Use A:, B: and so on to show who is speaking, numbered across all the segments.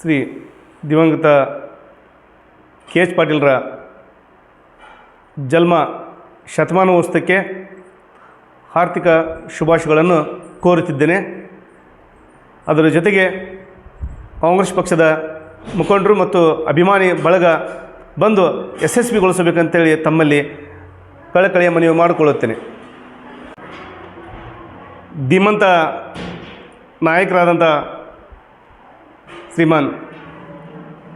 A: ಶ್ರೀ ದಿವಂಗತ K H ಪಾಟೀಲ್ರ ಜನ್ಮ ಶತಮಾನೋತ್ಸವಕ್ಕೆ ಆರ್ಥಿಕ ಶುಭಾಶಯಗಳನ್ನು ಕೋರುತ್ತಿದ್ದೇನೆ. ಅದರ ಜೊತೆಗೆ ಕಾಂಗ್ರೆಸ್ ಪಕ್ಷದ ಮುಖಂಡರು ಮತ್ತು ಅಭಿಮಾನಿ ಬಳಗ ಬಂದು ಯಶಸ್ವಿಗೊಳಿಸಬೇಕಂತೇಳಿ ತಮ್ಮಲ್ಲಿ ಕಳಕಳಿಯ ಮನವಿ ಮಾಡಿಕೊಳ್ಳುತ್ತೇನೆ. ಧೀಮಂತ ನಾಯಕರಾದಂಥ ಶ್ರೀಮಾನ್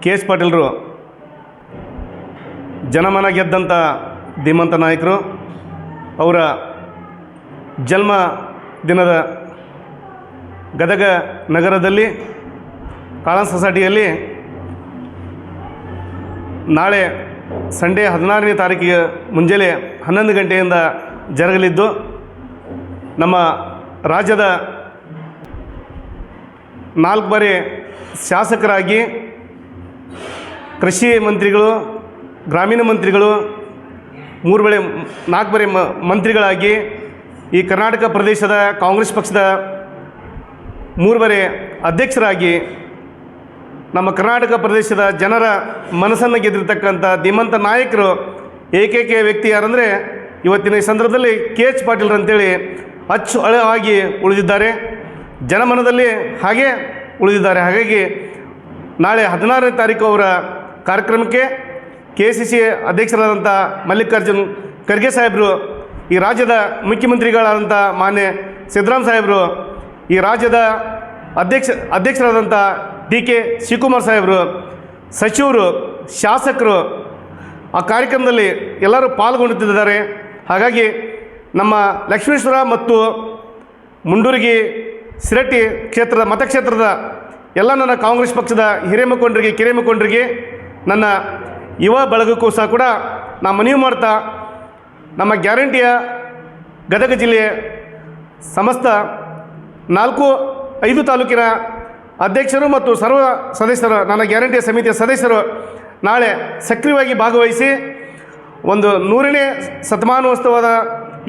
A: ಕೆ ಎಸ್ ಪಾಟೀಲರು, ಜನಮನ ಗೆದ್ದಂಥ ಧೀಮಂತ ನಾಯಕರು, ಅವರ ಜನ್ಮ ದಿನದ ಗದಗ ನಗರದಲ್ಲಿ, ಕಾಳನ್ ಸೊಸೈಟಿಯಲ್ಲಿ ನಾಳೆ ಸಂಡೇ ಹದಿನಾರನೇ ತಾರೀಕಿಗೆ ಮುಂಜಾನೆ ಹನ್ನೊಂದು ಗಂಟೆಯಿಂದ ಜರಗಲಿದ್ದು, ನಮ್ಮ ರಾಜ್ಯದ ನಾಲ್ಕು ಬಾರಿ ಶಾಸಕರಾಗಿ ಕೃಷಿ ಮಂತ್ರಿಗಳು, ಗ್ರಾಮೀಣ ಮಂತ್ರಿಗಳು, ಮೂರು ಬೆಳೆ ನಾಲ್ಕು ಬರೆ ಮಂತ್ರಿಗಳಾಗಿ ಈ ಕರ್ನಾಟಕ ಪ್ರದೇಶದ ಕಾಂಗ್ರೆಸ್ ಪಕ್ಷದ ಮೂರು ಅಧ್ಯಕ್ಷರಾಗಿ ನಮ್ಮ ಕರ್ನಾಟಕ ಪ್ರದೇಶದ ಜನರ ಮನಸ್ಸನ್ನು ಗೆದ್ದಿರ್ತಕ್ಕಂಥ ಧೀಮಂತ ನಾಯಕರು, ಏಕೈಕ ವ್ಯಕ್ತಿ ಯಾರಂದರೆ ಇವತ್ತಿನ ಈ ಸಂದರ್ಭದಲ್ಲಿ ಕೆ ಎಚ್ ಪಾಟೀಲ್ರಂತೇಳಿ ಅಚ್ಚು ಅಳವಾಗಿ ಉಳಿದಿದ್ದಾರೆ. ಜನಮನದಲ್ಲಿ ಹಾಗೇ ಉಳಿದಿದ್ದಾರೆ. ಹಾಗಾಗಿ ನಾಳೆ ಹದಿನಾರನೇ ತಾರೀಕು ಅವರ ಕಾರ್ಯಕ್ರಮಕ್ಕೆ ಕೆ ಸಿ ಸಿ ಅಧ್ಯಕ್ಷರಾದಂಥ ಮಲ್ಲಿಕಾರ್ಜುನ್ ಖರ್ಗೆ ಸಾಹೇಬರು, ಈ ರಾಜ್ಯದ ಮುಖ್ಯಮಂತ್ರಿಗಳಾದಂಥ ಮಾನ್ಯ ಸಿದ್ದರಾಮ್ ಸಾಹೇಬರು, ಈ ರಾಜ್ಯದ ಅಧ್ಯಕ್ಷ, ಅಧ್ಯಕ್ಷರಾದಂಥ ಡಿ ಕೆ ಶಿವಕುಮಾರ್ ಸಾಹೇಬರು, ಸಚಿವರು, ಶಾಸಕರು, ಆ ಕಾರ್ಯಕ್ರಮದಲ್ಲಿ ಎಲ್ಲರೂ ಪಾಲ್ಗೊಳ್ಳುತ್ತಿದ್ದಾರೆ ಹಾಗಾಗಿ ನಮ್ಮ ಲಕ್ಷ್ಮೇಶ್ವರ ಮತ್ತು ಮುಂಡೂರಿಗೆ ಸಿರಟ್ಟಿ ಕ್ಷೇತ್ರದ ಮತಕ್ಷೇತ್ರದ ಎಲ್ಲ ನನ್ನ ಕಾಂಗ್ರೆಸ್ ಪಕ್ಷದ ಹಿರಿಯ ಮುಖಂಡರಿಗೆ ಮುಖಂಡರಿಗೆ, ನನ್ನ ಯುವ ಬಳಗಕ್ಕೂ ಸಹ ಕೂಡ ನಾ ಮನವಿ ಮಾಡ್ತಾ ನಮ್ಮ ಗ್ಯಾರಂಟಿಯ ಗದಗ ಜಿಲ್ಲೆಯ ಸಮಸ್ತ ನಾಲ್ಕು, ಐದು ತಾಲೂಕಿನ ಅಧ್ಯಕ್ಷರು ಮತ್ತು ಸರ್ವ ಸದಸ್ಯರು, ನನ್ನ ಗ್ಯಾರಂಟಿಯ ಸಮಿತಿಯ ಸದಸ್ಯರು ನಾಳೆ ಸಕ್ರಿಯವಾಗಿ ಭಾಗವಹಿಸಿ ಒಂದು ನೂರನೇ ಶತಮಾನೋತ್ಸವದ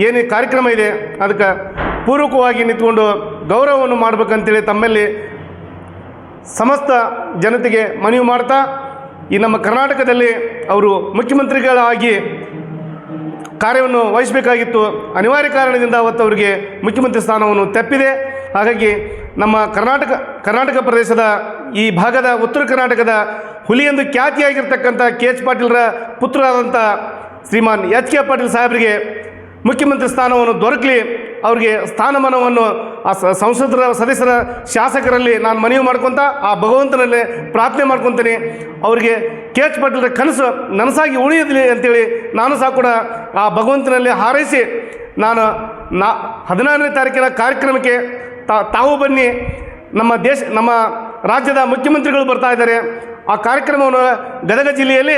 A: ಏನು ಕಾರ್ಯಕ್ರಮ ಇದೆ, ಅದಕ್ಕೆ ಪೂರ್ವಕವಾಗಿ ನಿಂತ್ಕೊಂಡು ಗೌರವವನ್ನು ಮಾಡಬೇಕಂತೇಳಿ ತಮ್ಮಲ್ಲಿ ಸಮಸ್ತ ಜನತೆಗೆ ಮನವಿ ಮಾಡ್ತಾ ಈ ನಮ್ಮ ಕರ್ನಾಟಕದಲ್ಲಿ ಅವರು ಮುಖ್ಯಮಂತ್ರಿಗಳಾಗಿ ಕಾರ್ಯವನ್ನು ವಹಿಸಬೇಕಾಗಿತ್ತು. ಅನಿವಾರ್ಯ ಕಾರಣದಿಂದ ಅವತ್ತು ಅವರಿಗೆ ಮುಖ್ಯಮಂತ್ರಿ ಸ್ಥಾನವನ್ನು ತಪ್ಪಿದೆ. ಹಾಗಾಗಿ ನಮ್ಮ ಕರ್ನಾಟಕ ಕರ್ನಾಟಕ ಪ್ರದೇಶದ ಈ ಭಾಗದ ಉತ್ತರ ಕರ್ನಾಟಕದ ಹುಲಿ ಎಂದು ಖ್ಯಾತಿಯಾಗಿರ್ತಕ್ಕಂಥ ಕೆ ಎಚ್ ಪಾಟೀಲ್ರ ಪುತ್ರರಾದಂಥ ಶ್ರೀಮಾನ್ ಎಚ್ ಕೆ ಪಾಟೀಲ್ ಸಾಹೇಬರಿಗೆ ಮುಖ್ಯಮಂತ್ರಿ ಸ್ಥಾನವನ್ನು ದೊರಕಲಿ. ಅವರಿಗೆ ಸ್ಥಾನಮಾನವನ್ನು ಆ ಸಂಸದರ, ಸದಸ್ಯರ, ಶಾಸಕರಲ್ಲಿ ನಾನು ಮನವಿ ಮಾಡ್ಕೊತ, ಆ ಭಗವಂತನಲ್ಲಿ ಪ್ರಾರ್ಥನೆ ಮಾಡ್ಕೊತೀನಿ. ಅವರಿಗೆ ಕೆ ಎಚ್ ಪಾಟೀಲ್ರ ಕನಸು ನನಸಾಗಿ ಉಳಿಯಲಿ ಅಂತೇಳಿ ನಾನು ಸಹ ಕೂಡ ಆ ಭಗವಂತನಲ್ಲಿ ಹಾರೈಸಿ ನಾನು ನಾ, ಹದಿನಾರನೇ ತಾರೀಕಿನ ಕಾರ್ಯಕ್ರಮಕ್ಕೆ ತಾವು ಬನ್ನಿ. ನಮ್ಮ ದೇಶ, ನಮ್ಮ ರಾಜ್ಯದ ಮುಖ್ಯಮಂತ್ರಿಗಳು ಬರ್ತಾ ಇದ್ದಾರೆ. ಆ ಕಾರ್ಯಕ್ರಮವನ್ನು ಗದಗ ಜಿಲ್ಲೆಯಲ್ಲಿ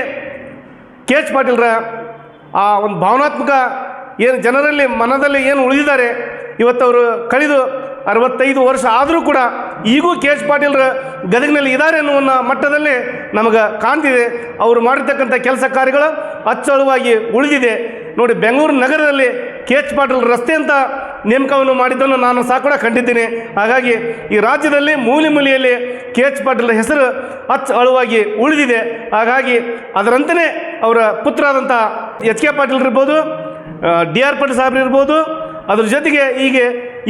A: ಕೆ ಎಚ್ ಪಾಟೀಲ್ರ ಆ ಒಂದು ಭಾವನಾತ್ಮಕ ಏನು ಜನರಲ್ಲಿ ಮನದಲ್ಲಿ ಏನು ಉಳಿದಿದ್ದಾರೆ, ಇವತ್ತವರು ಕಳೆದು ಅರವತ್ತೈದು ವರ್ಷ ಆದರೂ ಕೂಡ ಈಗೂ ಕೆ ಎಚ್ ಪಾಟೀಲ್ರ ಗದಗಿನಲ್ಲಿ ಇದ್ದಾರೆ ಅನ್ನುವ ಮಟ್ಟದಲ್ಲಿ ನಮಗೆ ಕಾಣ್ತಿದೆ. ಅವರು ಮಾಡಿರ್ತಕ್ಕಂಥ ಕೆಲಸ ಕಾರ್ಯಗಳು ಅಚ್ಚಳುವಾಗಿ ಉಳಿದಿದೆ. ನೋಡಿ, ಬೆಂಗಳೂರು ನಗರದಲ್ಲಿ ಕೆ ಎಚ್ ಪಾಟೀಲ್ ರಸ್ತೆ ಅಂತ ನೇಮಕವನ್ನು ಮಾಡಿದ್ದನ್ನು ನಾನು ಸಹ ಕೂಡ ಕಂಡಿದ್ದೀನಿ. ಹಾಗಾಗಿ ಈ ರಾಜ್ಯದಲ್ಲಿ ಮೂಲೆ ಮೂಲೆಯಲ್ಲಿ ಕೆ ಎಚ್ ಪಾಟೀಲ್ ಹೆಸರು ಅಚ್ಚ ಅಳುವಾಗಿ ಉಳಿದಿದೆ. ಹಾಗಾಗಿ ಅದರಂತೆಯೇ ಅವರ ಪುತ್ರರಾದಂಥ ಎಚ್ ಕೆ ಪಾಟೀಲ್ ಇರ್ಬೋದು ಡಿ ಆರ್ ಪಾಟೀಲ್ ಸಾಹೇಬ್ರು ಇರ್ಬೋದು. ಅದ್ರ ಜೊತೆಗೆ ಈಗ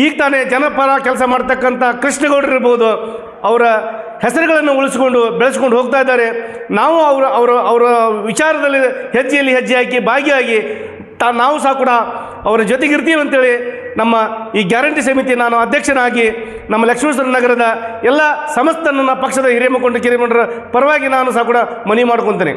A: ಈಗ ತಾನೇ ಜನಪರ ಕೆಲಸ ಮಾಡ್ತಕ್ಕಂಥ ಕೃಷ್ಣಗೌಡರು ಇರ್ಬೋದು. ಅವರ ಹೆಸರುಗಳನ್ನು ಉಳಿಸ್ಕೊಂಡು ಬೆಳೆಸ್ಕೊಂಡು ಹೋಗ್ತಾ ಇದ್ದಾರೆ. ನಾವು ಅವರ ಅವರ ಅವರ ವಿಚಾರದಲ್ಲಿ ಹೆಜ್ಜೆಯಲ್ಲಿ ಹೆಜ್ಜೆ ಹಾಕಿ, ಭಾಗಿಯಾಗಿ ತಾ, ನಾವು ಸಹ ಕೂಡ ಅವರ ಜೊತೆಗಿರ್ತೀವಿ ಅಂತೇಳಿ ನಮ್ಮ ಈ ಗ್ಯಾರಂಟಿ ಸಮಿತಿ ನಾನು ಅಧ್ಯಕ್ಷನಾಗಿ ನಮ್ಮ ಲಕ್ಷ್ಮೇಶ್ವರ ನಗರದ ಎಲ್ಲ ಸಮಸ್ತ ನನ್ನ ಪಕ್ಷದ ಹಿರಿಯ ಮುಖಂಡ, ಕಿರಿಯ ಮುಖಂಡರ ಪರವಾಗಿ ನಾನು ಸಹ ಕೂಡ ಮನವಿ ಮಾಡ್ಕೊತೇನೆ.